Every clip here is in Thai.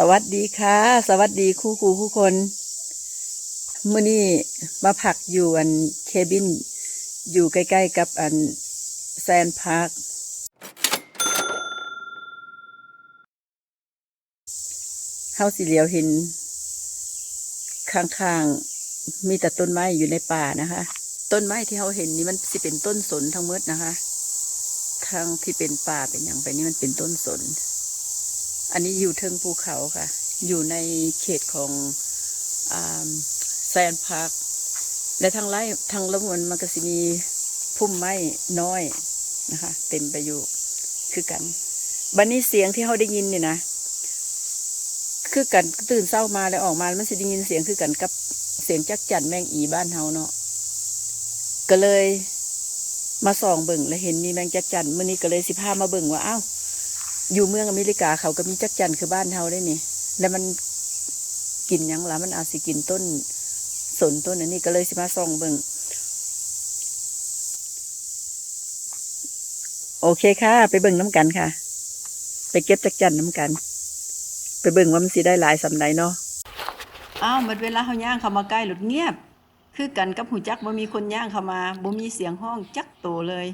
สวัสดีค่ะ สวัสดีคู่ครูคู่คนมื่อนี้มาพักอยู่อันเคบิน อยู่ใกล้ ๆ กับอันแซนพาร์คเฮาสิเหลียวเห็น ข้างๆ มีแต่ต้นไม้อยู่ในป่านะคะ ต้นไม้ที่เราเห็นนี่มันสิเป็นต้นสนทั้งหมดนะคะทางที่เป็นป่าเป็นอย่างไปนี่มันเป็นต้นสน อันนี้อยู่เทิงภูเขาค่ะ อยู่ในเขตของแซนพาร์คและทางไร่ทางละมวนมันก็สิมีพุ่มไม้น้อยนะคะ เต็มไปอยู่คือกันบันนี้เสียงที่เขาได้ยินเนี่ยนะ คือกันตื่นเศร้ามาแล้วออกมามันสิได้ยินเสียงคือกันกับเสียงจักจั่นแมงอีบ้านเฮาเนาะก็เลยมาส่องเบิ่งแล้วเห็นมีแมงจักจั่นมื่อนี้ก็เลยสิพามาเบิ่งว่าอ้าว อยู่เมืองอเมริกาเขาก็มีจักจันคือบ้านเฮาได้นี่ แล้วมันกินยังละมันอาจสิกินต้นสนต้นอันนี้ก็เลยสิมาส่องเบิ่งโอเคค่ะ ไปเบิ่งน้ำกันค่ะ ไปเก็บจักจันน้ำกัน ไปเบิ่งว่ามันสิได้หลายสำไรเนาะอ้าวหมดเวลาเขาย่างเข้ามาใกล้หลุดเงียบ คือกันกับหูจักบ่มีคนย่างเข้ามาบ่มีเสียงห้องจักโตเลย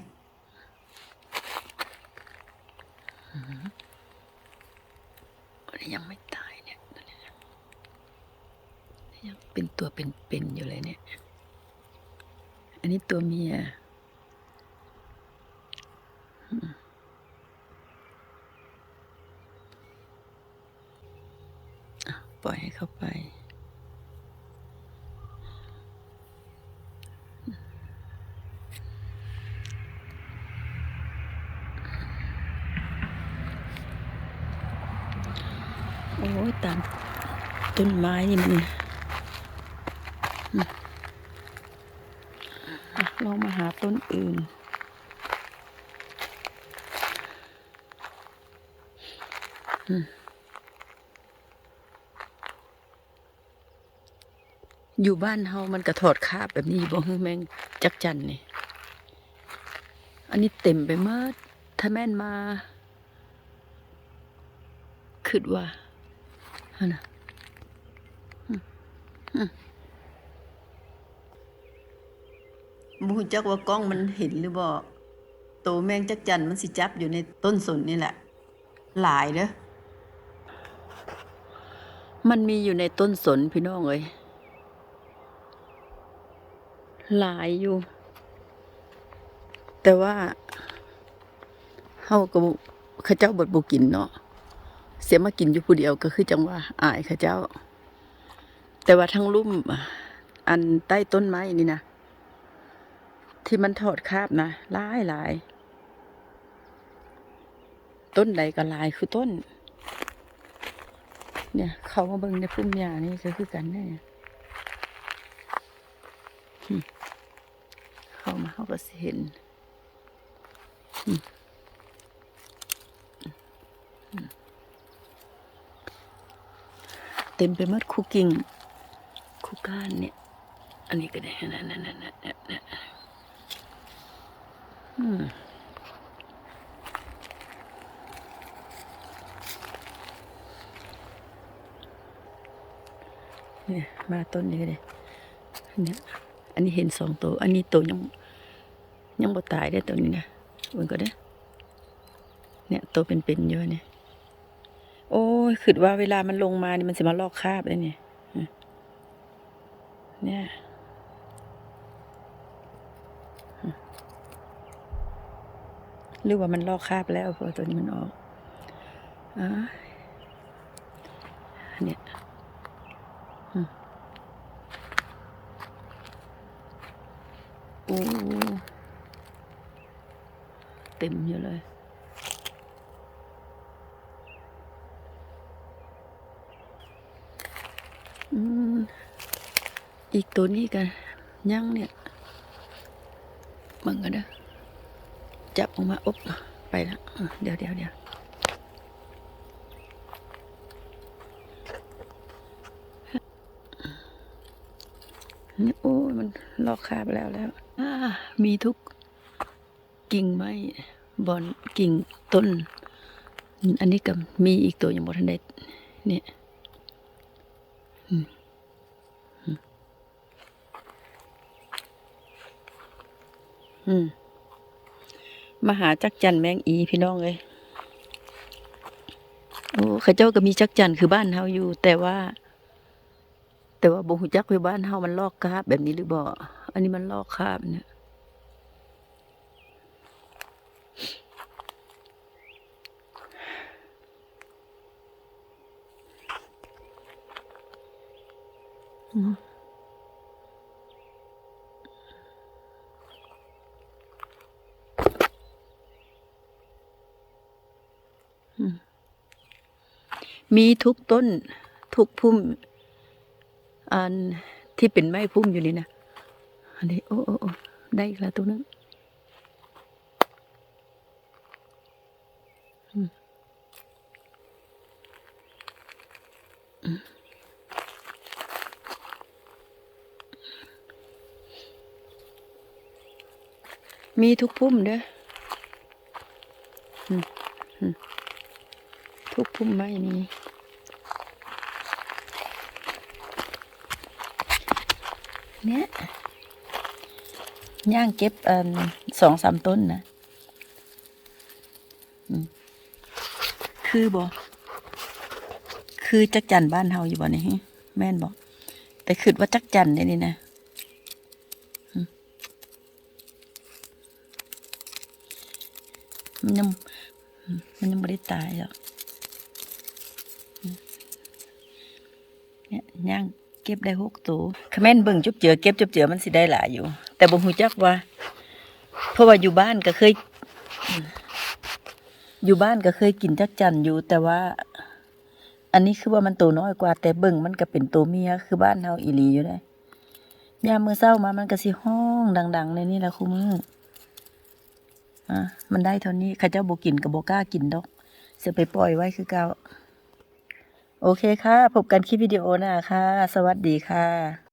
ตัวนี้ยังไม่ตายเนี่ยตัวนี้ยังเป็นตัวเป็นๆอยู่เลยเนี่ย อันนี้ตัวเมียปล่อยให้เข้าไป โอ้ย ตามต้นไม้นี่มันอืมอะลองมาหาต้นอื่น อยู่บ้านเฮามันกระถอดคาบแบบนี้บ่ฮือแมงจักจันนี่ อันนี้เต็มไปหมดถ้าแม่นมาคิดว่า ฮะนะมูจักว่ากล้องมันเห็นหรือบ่โตแมงจักจันมันสิจับอยู่ในต้นสนนี่แหละ หลายเด้อมันมีอยู่ในต้นสนพี่น้องเอ้ยหลายอยู่ แต่ว่าเฮาก็บ่เขาเจ้าบดบ่กินเนาะ เสียมากินอยู่ผู้เดียวก็คือจังว่าอายข้าเจ้า แต่ว่าทั้งลุ่มอันใต้ต้นไม้นี่นะที่มันถอดคาบนะหลายหลายต้นใดก็หลายคือต้น เนี่ย เขามาเบิ่งในพุ่มหญ้านี่ก็คือกันเนี่ยเข้ามาเขาก็สิเห็น เต็มไปหมดคูกิ่งคูก้านเนี่ย อันนี้ก็ได้นั่นนั่นนั่นนั่นนั่นอืมเนี่ยมาต้นนี้ก็ได้เนี่ยอันนี้เห็นสองตัว อันนี้ตัวยังยังบ่ตายได้ตัวนี้นะมันก็ได้เนี่ยตัวเป็นๆอยู่เนี่ย โอ้ยคิดว่าเวลามันลงมานี่มันจะมาลอกคาบเลยเนี่ยเนี่ยหรือว่ามันลอกคาบแล้วพราะตัวนี้มันออกอ่าเนี่ยโอ้เต็มอยู่เลย อืม อีกตัวนี้กันย่างเนี่ยมึงกันเด้อจับออกมาอบไปแล้วอะเดี๋ยวเดี๋ยวเดี๋ยวนี่โอ้มันลอกคราบแล้วแล้วมีทุกกิ่งไม้บอนกิ่งต้น อันนี้ก็มีอีกตัวอยังบทันได้เนี่ยอืมอืม อืมมาหาจักจันแมงอีพี่น้องเลยโอ้ข้าเจ้าก็มีจักจันคือบ้านเฮาอยู่ แต่ว่า แต่ว่าบ่ฮู้จักว่าบ้านเฮามันลอกคาบแบบนี้หรือบ่อันนี้มันลอกคาบเนี่ยอืม มีทุกต้นทุกพุ่ม อันที่เป็นไม้พุ่มอยู่นี่นะ อันนี้ โอ้โอ้โอ้ได้อีกแล้วตัวนึงมีทุกพุ่มเด้ออืมอืม ทุกพุ่มไม้มีเนี่ยย่างเก็บอสองสามต้นนะคือบ่คือจักจันบ้านเฮาอยู่บ่นี่แม่นบ่แต่คิดว่าจักจันได้นี่นะมมันยังมันยังไม่ได้ตายหรอกอืมเนี่ ย่างเก็บได้หกตัวคแม่นเบิ่งจุบเจือเก็บจุบเจือมันสิได้หลายอยู่ แต่บ่ฮู้จักว่า เพราะว่าอยู่บ้านก็เคย อยู่บ้านก็เคยกินจักจันอยู่ แต่ว่า อันนี้คือว่ามันโตน้อยกว่า แต่เบิ่งมันก็เป็นตัวเมียคือบ้านเฮาอีหลีอยู่ได้ยามมื้อเช้ามามันก็สิห้องดังๆในนี่แหละคุมื้ออะมันได้เท่านี้ข้าเจ้าบ่กินก็บ่กล้ากินดอกสิไปปล่อยไว้คือเก่า โอเคค่ะ พบกันคลิปวิดีโอหน้าค่ะ สวัสดีค่ะ